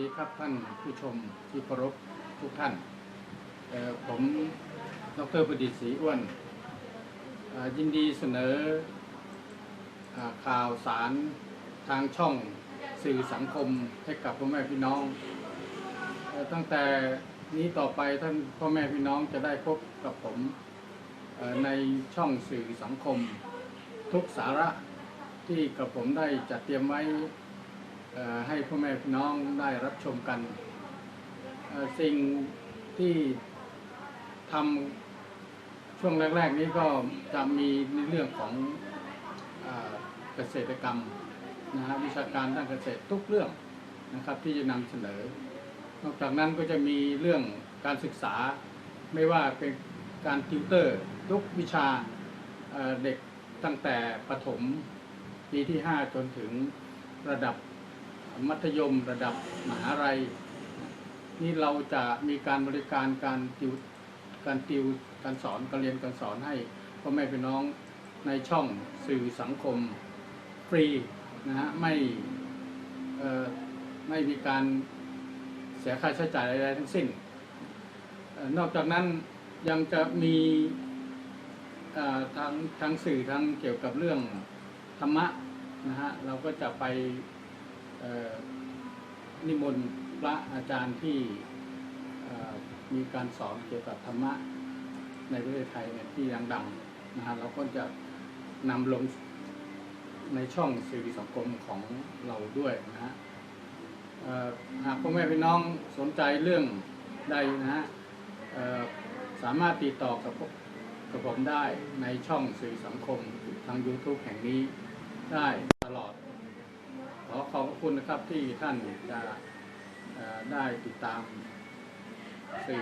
ดีครับท่านผู้ชมที่เคารพทุกท่าน ผมดรประดิษฐ์ศรีอ้วน ยินดีเสนออข่าวสารทางช่องสื่อสังคมให้กับพ่อแม่พี่น้อง ตั้งแต่นี้ต่อไปท่านพ่อแม่พี่น้องจะได้พบกับผมในช่องสื่อสังคมทุกสาระที่กับผมได้จัดเตรียมไว้ ให้พ่อแม่พี่น้องได้รับชมกัน สิ่งที่ทำช่วงแรก ๆ นี้ก็จะมีในเรื่องของเกษตรกรรมนะฮะวิชาการด้านเกษตรทุกเรื่องนะครับที่จะนำเสนอ นอกจากนั้นก็จะมีเรื่องการศึกษาไม่ว่าเป็นการติวเตอร์ทุกวิชาเอ่อเด็กตั้งแต่ประถมปีที่ 5 จนถึงระดับ มัธยมระดับมหาลัย นี่เราจะมีการบริการการติวการติวการสอนการเรียนการสอนให้พ่อแม่พี่น้องในช่องสื่อสังคมฟรีนะฮะไม่ไม่มีการเสียค่าใช้จ่ายใดๆทั้งสิ้นออนอกจากนั้นยังจะมีเอ่อทางทางสื่อทางเกี่ยวกับเรื่องธรรมะนะฮะเราก็จะไป นิมนต์พระอาจารย์ที่มีการสอนเกี่ยวกับธรรมะในประเทศไทยเนี่ยที่ดังๆนะฮะเราก็จะนำลงในช่องสื่อสังคมของเราด้วยนะฮะหากพ่อแม่พี่น้องสนใจเรื่องใดนะฮะสามารถติดต่อกับกับผมได้ในช่องสื่อสังคมทาง YouTube แห่งนี้ได้ตลอด คุณนะครับที่ท่านจะได้ติดตามสื่อ